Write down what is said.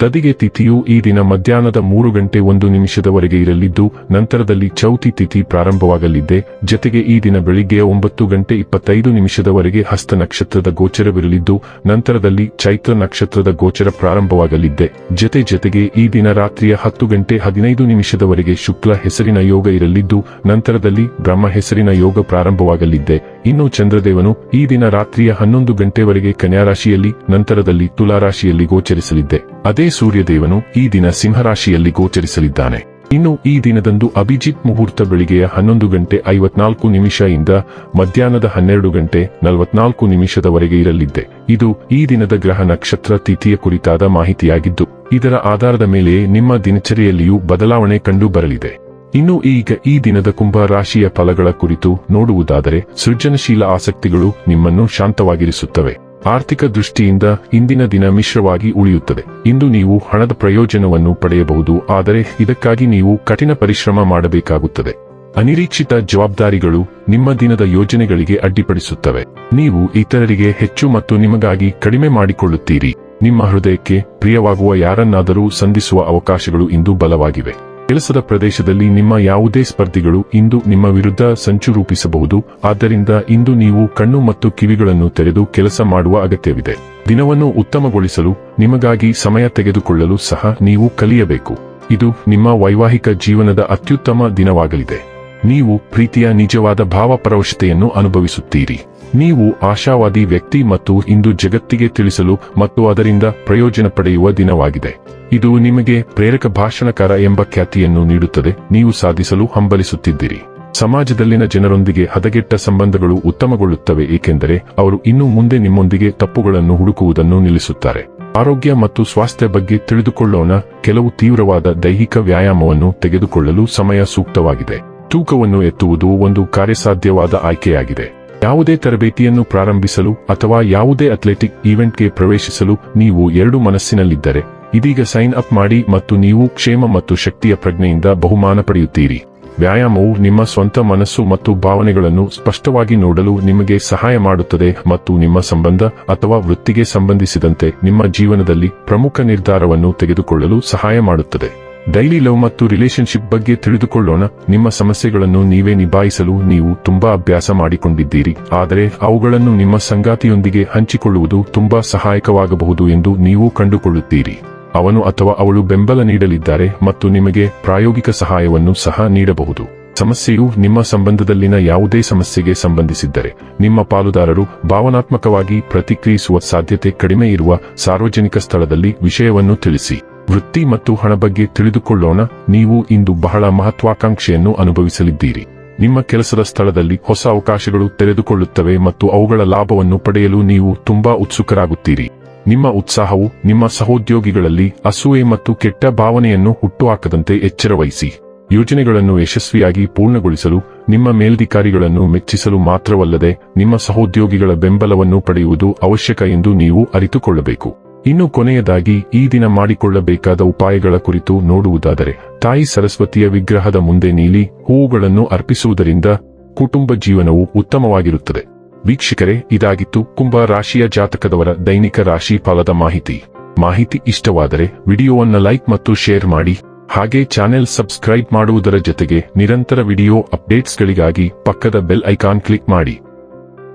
ತದಿಗೆ ತಿಥಿಯು ಈ ದಿನ ಮಧ್ಯಾಹ್ನದ ಮೂರು ಗಂಟೆ ಒಂದು ನಿಮಿಷದವರೆಗೆ ಇರಲಿದ್ದು, ನಂತರದಲ್ಲಿ ಚೌತಿ ತಿಥಿ ಪ್ರಾರಂಭವಾಗಲಿದೆ ಜತೆಗೆ ಈ ದಿನ ಬೆಳಿಗ್ಗೆ ಒಂಬತ್ತು ಗಂಟೆ ಇಪ್ಪತ್ತೈದು ನಿಮಿಷದವರೆಗೆ ಹಸ್ತ ನಕ್ಷತ್ರದ ಗೋಚರವಿರಲಿದ್ದು, ನಂತರದಲ್ಲಿ ಚೈತ್ರ ನಕ್ಷತ್ರದ ಗೋಚರ ಪ್ರಾರಂಭವಾಗಲಿದೆ ಜತೆ ಜತೆಗೆ ಈ ದಿನ ರಾತ್ರಿಯ ಹತ್ತು ಗಂಟೆ ಹದಿನೈದು ನಿಮಿಷದವರೆಗೆ ಶುಕ್ಲ ಹೆಸರಿನ ಯೋಗ ಇರಲಿದ್ದು, ನಂತರದಲ್ಲಿ ಬ್ರಹ್ಮ ಹೆಸರಿನ ಯೋಗ ಪ್ರಾರಂಭವಾಗಲಿದೆ ಇನ್ನು ಚಂದ್ರದೇವನು ಈ ದಿನ ರಾತ್ರಿಯ ಹನ್ನೊಂದು ಗಂಟೆವರೆಗೆ ಕನ್ಯಾ ರಾಶಿಯಲ್ಲಿ ನಂತರದಲ್ಲಿ ತುಲಾರಾಶಿಯಲ್ಲಿ ಗೋಚರಿಸಲಿದ್ದೆ. ಅದೇ ಸೂರ್ಯದೇವನು ಈ ದಿನ ಸಿಂಹರಾಶಿಯಲ್ಲಿ ಗೋಚರಿಸಲಿದ್ದಾನೆ. ಇನ್ನು ಈ ದಿನದಂದು ಅಭಿಜಿತ್ ಮುಹೂರ್ತ ಬೆಳಿಗ್ಗೆಯ ಹನ್ನೊಂದು ಗಂಟೆ ಐವತ್ನಾಲ್ಕು ನಿಮಿಷ ಇಂದ ಮಧ್ಯಾಹ್ನದ ಹನ್ನೆರಡು ಗಂಟೆ ನಲವತ್ನಾಲ್ಕು ನಿಮಿಷದವರೆಗೆ ಇರಲಿದ್ದೆ. ಇದು ಈ ದಿನದ ಗ್ರಹ ನಕ್ಷತ್ರ ತಿಥಿಯ ಕುರಿತಾದ ಮಾಹಿತಿಯಾಗಿದ್ದು, ಇದರ ಆಧಾರದ ಮೇಲೆ ನಿಮ್ಮ ದಿನಚರಿಯಲ್ಲಿಯೂ ಬದಲಾವಣೆ ಕಂಡು ಬರಲಿದೆ. ಇನ್ನು ಈಗ ಈ ದಿನದ ಕುಂಭ ರಾಶಿಯ ಫಲಗಳ ಕುರಿತು ನೋಡುವುದಾದರೆ ಸೃಜನಶೀಲ ಆಸಕ್ತಿಗಳು ನಿಮ್ಮನ್ನು ಶಾಂತವಾಗಿರಿಸುತ್ತವೆ. ಆರ್ಥಿಕ ದೃಷ್ಟಿಯಿಂದ ಇಂದಿನ ದಿನ ಮಿಶ್ರವಾಗಿ ಉಳಿಯುತ್ತದೆ. ಇಂದು ನೀವು ಹಣದ ಪ್ರಯೋಜನವನ್ನು ಪಡೆಯಬಹುದು, ಆದರೆ ಇದಕ್ಕಾಗಿ ನೀವು ಕಠಿಣ ಪರಿಶ್ರಮ ಮಾಡಬೇಕಾಗುತ್ತದೆ. ಅನಿರೀಕ್ಷಿತ ಜವಾಬ್ದಾರಿಗಳು ನಿಮ್ಮ ದಿನದ ಯೋಜನೆಗಳಿಗೆ ಅಡ್ಡಿಪಡಿಸುತ್ತವೆ. ನೀವು ಇತರರಿಗೆ ಹೆಚ್ಚು ಮತ್ತು ನಿಮಗಾಗಿ ಕಡಿಮೆ ಮಾಡಿಕೊಳ್ಳುತ್ತೀರಿ. ನಿಮ್ಮ ಹೃದಯಕ್ಕೆ ಪ್ರಿಯವಾಗುವ ಯಾರನ್ನಾದರೂ ಸಂಧಿಸುವ ಅವಕಾಶಗಳು ಇಂದು ಬಲವಾಗಿವೆ. ಕೆಲಸದ ಪ್ರದೇಶದಲ್ಲಿ ನಿಮ್ಮ ಯಾವುದೇ ಸ್ಪರ್ಧಿಗಳು ಇಂದು ನಿಮ್ಮ ವಿರುದ್ಧ ಸಂಚು ರೂಪಿಸಬಹುದು. ಆದ್ದರಿಂದ ಇಂದು ನೀವು ಕಣ್ಣು ಮತ್ತು ಕಿವಿಗಳನ್ನು ತೆರೆದು ಕೆಲಸ ಮಾಡುವ ಅಗತ್ಯವಿದೆ. ದಿನವನ್ನು ಉತ್ತಮಗೊಳಿಸಲು, ನಿಮಗಾಗಿ ಸಮಯ ತೆಗೆದುಕೊಳ್ಳಲು ಸಹ ನೀವು ಕಲಿಯಬೇಕು. ಇದು ನಿಮ್ಮ ವೈವಾಹಿಕ ಜೀವನದ ಅತ್ಯುತ್ತಮ ದಿನವಾಗಲಿದೆ. ನೀವು ಪ್ರೀತಿಯ ನಿಜವಾದ ಭಾವಪರವಶತೆಯನ್ನು ಅನುಭವಿಸುತ್ತೀರಿ. ನೀವು ಆಶಾವಾದಿ ವ್ಯಕ್ತಿ ಮತ್ತು ಇಂದು ಜಗತ್ತಿಗೆ ತಿಳಿಸಲು ಮತ್ತು ಅದರಿಂದ ಪ್ರಯೋಜನ ಪಡೆಯುವ ದಿನವಾಗಿದೆ. ಇದು ನಿಮಗೆ ಪ್ರೇರಕ ಭಾಷಣಕಾರ ಎಂಬ ಖ್ಯಾತಿಯನ್ನು ನೀಡುತ್ತದೆ. ನೀವು ಸಾಧಿಸಲು ಹಂಬಲಿಸುತ್ತಿದ್ದೀರಿ. ಸಮಾಜದಲ್ಲಿನ ಜನರೊಂದಿಗೆ ಹದಗೆಟ್ಟ ಸಂಬಂಧಗಳು ಉತ್ತಮಗೊಳ್ಳುತ್ತವೆ, ಏಕೆಂದರೆ ಅವರು ಇನ್ನು ಮುಂದೆ ನಿಮ್ಮೊಂದಿಗೆ ತಪ್ಪುಗಳನ್ನು ಹುಡುಕುವುದನ್ನು ನಿಲ್ಲಿಸುತ್ತಾರೆ. ಆರೋಗ್ಯ ಮತ್ತು ಸ್ವಾಸ್ಥ್ಯ ಬಗ್ಗೆ ತಿಳಿದುಕೊಳ್ಳೋಣ. ಕೆಲವು ತೀವ್ರವಾದ ದೈಹಿಕ ವ್ಯಾಯಾಮವನ್ನು ತೆಗೆದುಕೊಳ್ಳಲು ಸಮಯ ಸೂಕ್ತವಾಗಿದೆ. ತೂಕವನ್ನು ಎತ್ತುವುದು ಒಂದು ಕಾರ್ಯಸಾಧ್ಯವಾದ ಆಯ್ಕೆಯಾಗಿದೆ. ಯಾವುದೇ ತರಬೇತಿಯನ್ನು ಪ್ರಾರಂಭಿಸಲು ಅಥವಾ ಯಾವುದೇ ಅಥ್ಲೆಟಿಕ್ ಈವೆಂಟ್ಗೆ ಪ್ರವೇಶಿಸಲು ನೀವು ಎರಡು ಮನಸ್ಸಿನಲ್ಲಿದ್ದರೆ, ಇದೀಗ ಸೈನ್ ಅಪ್ ಮಾಡಿ ಮತ್ತು ನೀವು ಕ್ಷೇಮ ಮತ್ತು ಶಕ್ತಿಯ ಪ್ರಜ್ಞೆಯಿಂದ ಬಹುಮಾನ ಪಡೆಯುತ್ತೀರಿ. ವ್ಯಾಯಾಮವು ನಿಮ್ಮ ಸ್ವಂತ ಮನಸ್ಸು ಮತ್ತು ಭಾವನೆಗಳನ್ನು ಸ್ಪಷ್ಟವಾಗಿ ನೋಡಲು ನಿಮಗೆ ಸಹಾಯ ಮಾಡುತ್ತದೆ ಮತ್ತು ನಿಮ್ಮ ಸಂಬಂಧ ಅಥವಾ ವೃತ್ತಿಗೆ ಸಂಬಂಧಿಸಿದಂತೆ ನಿಮ್ಮ ಜೀವನದಲ್ಲಿ ಪ್ರಮುಖ ನಿರ್ಧಾರವನ್ನು ತೆಗೆದುಕೊಳ್ಳಲು ಸಹಾಯ ಮಾಡುತ್ತದೆ. ಡೈಲಿ ಲವ್ ಮತ್ತು ರಿಲೇಶನ್ಶಿಪ್ ಬಗ್ಗೆ ತಿಳಿದುಕೊಳ್ಳೋಣ. ನಿಮ್ಮ ಸಮಸ್ಯೆಗಳನ್ನು ನೀವೇ ನಿಭಾಯಿಸಲು ನೀವು ತುಂಬಾ ಅಭ್ಯಾಸ ಮಾಡಿಕೊಂಡಿದ್ದೀರಿ. ಆದರೆ ಅವುಗಳನ್ನು ನಿಮ್ಮ ಸಂಗಾತಿಯೊಂದಿಗೆ ಹಂಚಿಕೊಳ್ಳುವುದು ತುಂಬಾ ಸಹಾಯಕವಾಗಬಹುದು ಎಂದು ನೀವು ಕಂಡುಕೊಳ್ಳುತ್ತೀರಿ. ಅವನು ಅಥವಾ ಅವಳು ಬೆಂಬಲ ನೀಡಲಿದ್ದಾರೆ ಮತ್ತು ನಿಮಗೆ ಪ್ರಾಯೋಗಿಕ ಸಹಾಯವನ್ನು ಸಹ ನೀಡಬಹುದು. ಸಮಸ್ಯೆಯು ನಿಮ್ಮ ಸಂಬಂಧದಲ್ಲಿನ ಯಾವುದೇ ಸಮಸ್ಯೆಗೆ ಸಂಬಂಧಿಸಿದ್ದರೆ, ನಿಮ್ಮ ಪಾಲುದಾರರು ಭಾವನಾತ್ಮಕವಾಗಿ ಪ್ರತಿಕ್ರಿಯಿಸುವ ಸಾಧ್ಯತೆ ಕಡಿಮೆ ಇರುವ ಸಾರ್ವಜನಿಕ ಸ್ಥಳದಲ್ಲಿ ವಿಷಯವನ್ನು ತಿಳಿಸಿ. ವೃತ್ತಿ ಮತ್ತು ಹಣ ಬಗ್ಗೆ ತಿಳಿದುಕೊಳ್ಳೋಣ. ನೀವು ಇಂದು ಬಹಳ ಮಹತ್ವಾಕಾಂಕ್ಷೆಯನ್ನು ಅನುಭವಿಸಲಿದ್ದೀರಿ. ನಿಮ್ಮ ಕೆಲಸದ ಸ್ಥಳದಲ್ಲಿ ಹೊಸ ಅವಕಾಶಗಳು ತೆರೆದುಕೊಳ್ಳುತ್ತವೆ ಮತ್ತು ಅವುಗಳ ಲಾಭವನ್ನು ಪಡೆಯಲು ನೀವು ತುಂಬಾ ಉತ್ಸುಕರಾಗುತ್ತೀರಿ. ನಿಮ್ಮ ಉತ್ಸಾಹವು ನಿಮ್ಮ ಸಹೋದ್ಯೋಗಿಗಳಲ್ಲಿ ಅಸೂಯೆ ಮತ್ತು ಕೆಟ್ಟ ಭಾವನೆಯನ್ನು ಹುಟ್ಟುಹಾಕದಂತೆ ಎಚ್ಚರವಹಿಸಿ. ಯೋಜನೆಗಳನ್ನು ಯಶಸ್ವಿಯಾಗಿ ಪೂರ್ಣಗೊಳಿಸಲು, ನಿಮ್ಮ ಮೇಲ್ಧಿಕಾರಿಗಳನ್ನು ಮೆಚ್ಚಿಸಲು ಮಾತ್ರವಲ್ಲದೆ, ನಿಮ್ಮ ಸಹೋದ್ಯೋಗಿಗಳ ಬೆಂಬಲವನ್ನು ಪಡೆಯುವುದು ಅವಶ್ಯಕ ಎಂದು ನೀವು ಅರಿತುಕೊಳ್ಳಬೇಕು. ಇನ್ನು ಕೊನೆಯದಾಗಿ ಈ ದಿನ ಮಾಡಿಕೊಳ್ಳಬೇಕಾದ ಉಪಾಯಗಳ ಕುರಿತು ನೋಡುವುದಾದರೆ, ತಾಯಿ ಸರಸ್ವತಿಯ ವಿಗ್ರಹದ ಮುಂದೆ ನೀಲಿ ಹೂವುಗಳನ್ನು ಅರ್ಪಿಸುವುದರಿಂದ ಕುಟುಂಬ ಜೀವನವು ಉತ್ತಮವಾಗಿರುತ್ತದೆ. ವೀಕ್ಷಕರೇ, ಇದಾಗಿತ್ತು ಕುಂಭ ರಾಶಿಯ ಜಾತಕದವರ ದೈನಿಕ ರಾಶಿ ಫಲದ ಮಾಹಿತಿ. ಮಾಹಿತಿ ಇಷ್ಟವಾದರೆ ವಿಡಿಯೋವನ್ನು ಲೈಕ್ ಮತ್ತು ಶೇರ್ ಮಾಡಿ, ಹಾಗೆ ಚಾನೆಲ್ ಸಬ್ಸ್ಕ್ರೈಬ್ ಮಾಡುವುದರ ಜೊತೆಗೆ ನಿರಂತರ ವಿಡಿಯೋ ಅಪ್ಡೇಟ್ಸ್ಗಳಿಗಾಗಿ ಪಕ್ಕದ ಬೆಲ್ ಐಕಾನ್ ಕ್ಲಿಕ್ ಮಾಡಿ.